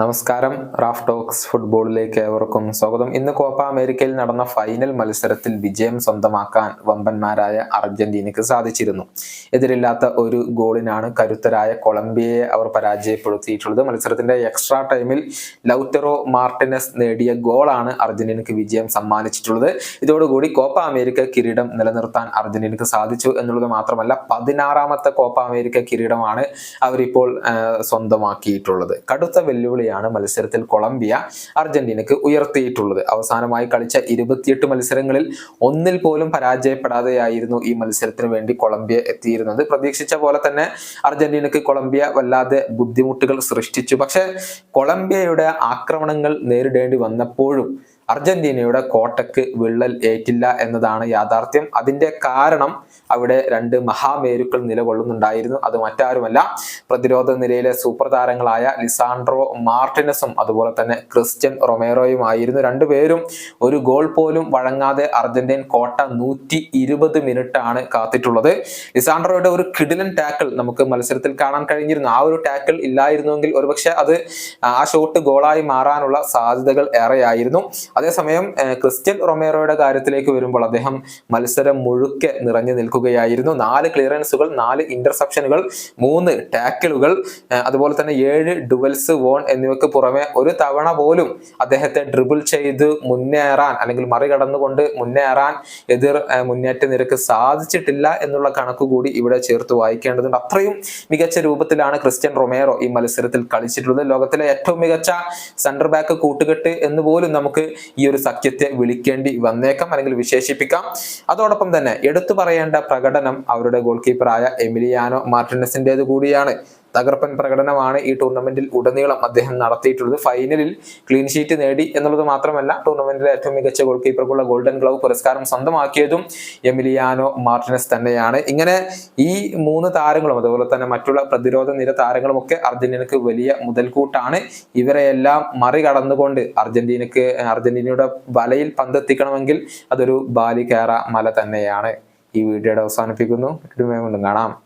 നമസ്കാരം. Raf talks ഫുട്ബോളിലേക്ക് ഏവർക്കും സ്വാഗതം. ഇന്ന് കോപ്പ അമേരിക്കയിൽ നടന്ന ഫൈനൽ മത്സരത്തിൽ വിജയം സ്വന്തമാക്കാൻ വമ്പന്മാരായ അർജന്റീനയ്ക്ക് സാധിച്ചിരുന്നു. എതിരില്ലാത്ത ഒരു ഗോളിനാണ് കരുത്തരായ കൊളംബിയയെ അവർ പരാജയപ്പെടുത്തിയിട്ടുള്ളത്. മത്സരത്തിന്റെ എക്സ്ട്രാ ടൈമിൽ ലൗറ്ററോ മാർട്ടിനസ് നേടിയ ഗോളാണ് അർജന്റീനയ്ക്ക് വിജയം സമ്മാനിച്ചിട്ടുള്ളത്. ഇതോടുകൂടി കോപ്പ അമേരിക്ക കിരീടം നിലനിർത്താൻ അർജന്റീനയ്ക്ക് സാധിച്ചു എന്നുള്ളത് മാത്രമല്ല പതിനാറാമത്തെ കോപ്പ അമേരിക്ക കിരീടമാണ് അവരിപ്പോൾ സ്വന്തമാക്കിയിട്ടുള്ളത്. കടുത്ത വെല്ലുവിളിയാണ് മത്സരത്തിൽ കൊളംബിയ അർജന്റീനക്ക് ഉയർത്തിയിട്ടുള്ളത്. അവസാനമായി കളിച്ച ഇരുപത്തിയെട്ട് മത്സരങ്ങളിൽ ഒന്നിൽ പോലും പരാജയപ്പെടാതെയായിരുന്നു ഈ മത്സരത്തിന് വേണ്ടി കൊളംബിയ എത്തിയിരുന്നത്. പ്രതീക്ഷിച്ച പോലെ തന്നെ അർജന്റീനക്ക് കൊളംബിയ വല്ലാതെ ബുദ്ധിമുട്ടുകൾ സൃഷ്ടിച്ചു. പക്ഷേ കൊളംബിയയുടെ ആക്രമണങ്ങൾ നേരിടേണ്ടി വന്നപ്പോഴും അർജന്റീനയുടെ കോട്ടയ്ക്ക് വിള്ളൽ ഏറ്റില്ല എന്നതാണ് യാഥാർത്ഥ്യം. അതിന്റെ കാരണം അവിടെ രണ്ട് മഹാമേരുക്കൾ നിലകൊള്ളുന്നുണ്ടായിരുന്നു. അത് മറ്റാരുമല്ല പ്രതിരോധ നിരയിലെ സൂപ്പർ താരങ്ങളായ ലിസാൻഡ്രോ മാർട്ടിനസും അതുപോലെ തന്നെ ക്രിസ്ത്യൻ റൊമേറോയുമായിരുന്നു. രണ്ടുപേരും ഒരു ഗോൾ പോലും വഴങ്ങാതെ അർജന്റീൻ കോട്ട നൂറ്റി ഇരുപത് മിനിറ്റ് ആണ് കാത്തിട്ടുള്ളത്. ലിസാൻഡ്രോയുടെ ഒരു കിടിലൻ ടാക്കിൾ നമുക്ക് മത്സരത്തിൽ കാണാൻ കഴിഞ്ഞിരുന്നു. ആ ഒരു ടാക്കിൾ ഇല്ലായിരുന്നുവെങ്കിൽ ഒരുപക്ഷെ അത് ആ ഷോട്ട് ഗോളായി മാറാനുള്ള സാധ്യതകൾ ഏറെയായിരുന്നു. അതേസമയം ക്രിസ്ത്യൻ റൊമേറോയുടെ കാര്യത്തിലേക്ക് വരുമ്പോൾ അദ്ദേഹം മത്സരം മുഴുക്കെ നിറഞ്ഞു നിൽക്കുകയായിരുന്നു. നാല് ക്ലിയറൻസുകൾ നാല് ഇന്റർസെപ്ഷനുകൾ മൂന്ന് ടാക്കിളുകൾ അതുപോലെ തന്നെ ഏഴ് ഡുവൽസ് വോൺ എന്നിവയ്ക്ക് പുറമെ ഒരു തവണ പോലും അദ്ദേഹത്തെ ഡ്രിബിൾ ചെയ്ത് മുന്നേറാൻ അല്ലെങ്കിൽ മറികടന്നുകൊണ്ട് മുന്നേറാൻ എതിർ മുന്നേറ്റ നിരക്ക് സാധിച്ചിട്ടില്ല എന്നുള്ള കണക്കുകൂടി ഇവിടെ ചേർത്ത് വായിക്കേണ്ടതുണ്ട്. അത്രയും മികച്ച രൂപത്തിലാണ് ക്രിസ്ത്യൻ റൊമേറോ ഈ മത്സരത്തിൽ കളിച്ചിട്ടുള്ളത്. ലോകത്തിലെ ഏറ്റവും മികച്ച സെന്റർ ബാക്ക് കൂട്ടുകെട്ട് എന്ന് പോലും നമുക്ക് ഈ ഒരു സഖ്യത്തെ വിളിക്കേണ്ടി വന്നേക്കാം അല്ലെങ്കിൽ വിശേഷിപ്പിക്കാം. അതോടൊപ്പം തന്നെ എടുത്തു പറയേണ്ട പ്രകടനം അവരുടെ ഗോൾ കീപ്പറായ എമിലിയാനോ മാർട്ടിനസിന്റെത് കൂടിയാണ്. തകർപ്പൻ പ്രകടനമാണ് ഈ ടൂർണമെന്റിൽ ഉടനീളം അദ്ദേഹം നടത്തിയിട്ടുള്ളത്. ഫൈനലിൽ ക്ലീൻ ഷീറ്റ് നേടി എന്നുള്ളത് മാത്രമല്ല ടൂർണമെന്റിലെ ഏറ്റവും മികച്ച ഗോൾ കീപ്പർക്കുള്ള ഗോൾഡൻ ഗ്ലൗ പുരസ്കാരം സ്വന്തമാക്കിയതും എമിലിയാനോ മാർട്ടിനസ് തന്നെയാണ്. ഇങ്ങനെ ഈ മൂന്ന് താരങ്ങളും അതുപോലെ തന്നെ മറ്റുള്ള പ്രതിരോധ നിര താരങ്ങളും ഒക്കെ അർജന്റീനക്ക് വലിയ മുതൽക്കൂട്ടാണ്. ഇവരെയെല്ലാം മറികടന്നുകൊണ്ട് അർജന്റീനക്ക് അർജന്റീനയുടെ വലയിൽ പന്തെത്തിക്കണമെങ്കിൽ അതൊരു ബാലികേറ മല തന്നെയാണ്. ഈ വീഡിയോയുടെ അവസാനിപ്പിക്കുന്നു. കാണാം.